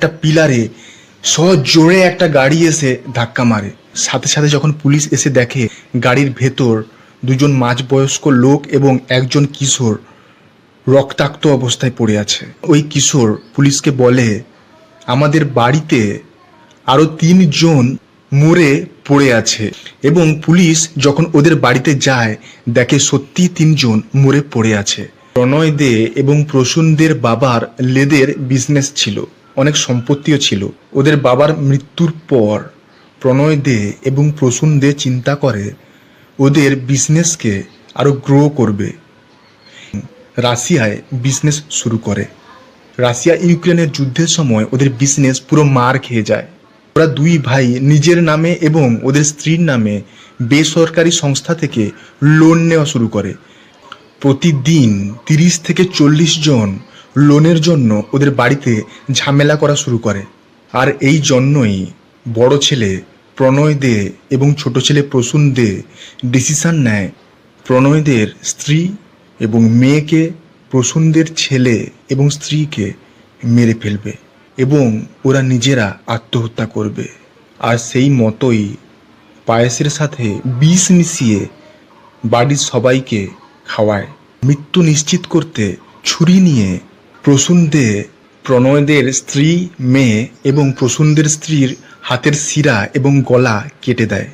একটা পিলারে সজোরে একটা গাড়ি এসে ধাক্কা মারে। সাথে সাথে যখন পুলিশ এসে দেখে গাড়ির ভেতর দুজন মাঝবয়স্ক লোক এবং একজন কিশোর রক্তাক্ত অবস্থায় পড়ে আছে। ওই কিশোর পুলিশকে বলে, আমাদের বাড়িতে আরও তিনজন মরে পড়ে আছে। এবং পুলিশ যখন ওদের বাড়িতে যায়, দেখে সত্যি তিনজন মরে পড়ে আছে। প্রণয় দে এবং প্রসূনদের বাবার লেদের বিজনেস ছিল। অনেক সম্পত্তিও ছিল। ওদের বাবার মৃত্যুর পর প্রণয় দে এবং প্রসূন দে চিন্তা করে, ওদের বিজনেসকে আরও গ্রো করবে। রাশিয়ায় বিজনেস শুরু করে। রাশিয়া ইউক্রেনের যুদ্ধের সময় ওদের বিজনেস পুরো মার খেয়ে যায়। ওরা দুই ভাই নিজের নামে এবং ওদের স্ত্রীর নামে বেসরকারি সংস্থা থেকে লোন নেওয়া শুরু করে। প্রতিদিন তিরিশ থেকে চল্লিশ জন লোনের জন্য ওদের বাড়িতে ঝামেলা করা শুরু করে। আর এই জন্যই বড় ছেলে প্রণয় দে এবং ছোট ছেলে প্রসূন দে ডিসিশন নেয় প্রণয়দের স্ত্রী এবং মেয়েকে প্রসূনদের ছেলে এবং স্ত্রীকে মেরে ফেলবে এবং ওরা নিজেরা আত্মহত্যা করবে। আর সেই মতোই পায়েসের সাথে বিষ মিশিয়ে বাড়ির সবাইকে খাওয়ায়। মৃত্যু নিশ্চিত করতে ছুরি নিয়ে প্রসূনদে প্রণয়দের স্ত্রী মেয়ে এবং প্রসূনদের স্ত্রীর হাতের শিরা এবং গলা কেটে দেয়।